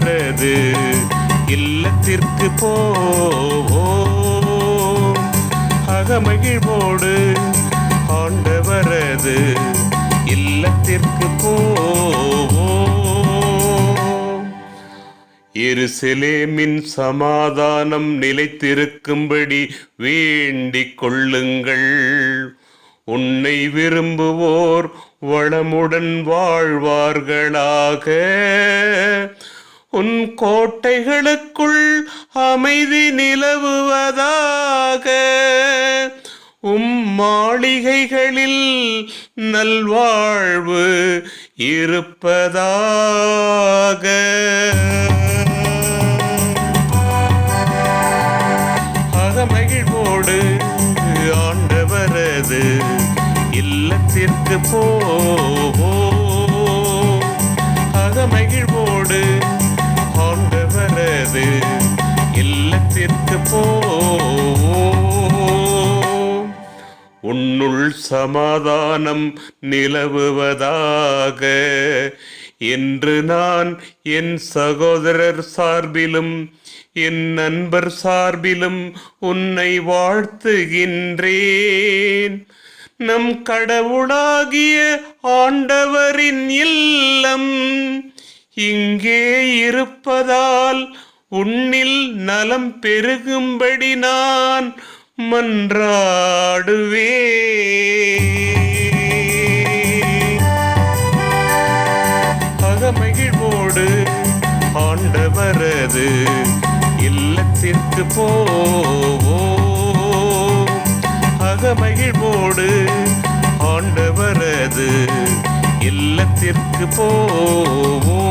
செய்து இல்லத்திற்கு போவோம். அகமகிழ்வோடு ஆண்டவரது இல்லத்திற்கு போவோம். எருசலேமின் சமாதானம் நிலைத்திருக்கும்படி வேண்டிக் கொள்ளுங்கள். உன்னை விரும்புவோர் வளமுடன் வாழ்வார்களாக. உன் கோட்டைகளுக்குள் அமைதி நிலவுவதாக. உம் மாளிகைகளில் நல்வாழ்வு இருப்பதாக. அகமகிழ்வோடு ஆண்டவரது இல்லத்திற்கு போ இல்லத்திற்கு உன்னுள் சமாதானம் நிலவுவதாக. என்று நான் என் சகோதரர் சார்பிலும் என் நண்பர் சார்பிலும் உன்னை வாழ்த்துகின்றேன். நம் கடவுளாகிய ஆண்டவரின் இல்லம் இங்கே இருப்பதால் உன்னில் நலம் பெருகும்படி நான் மன்றாடுவேன். அகமகிழ்வோடு ஆண்டவரது இல்லத்திற்கு போவோ அகமகிழ்வோடு ஆண்டவரது இல்லத்திற்கு போவோ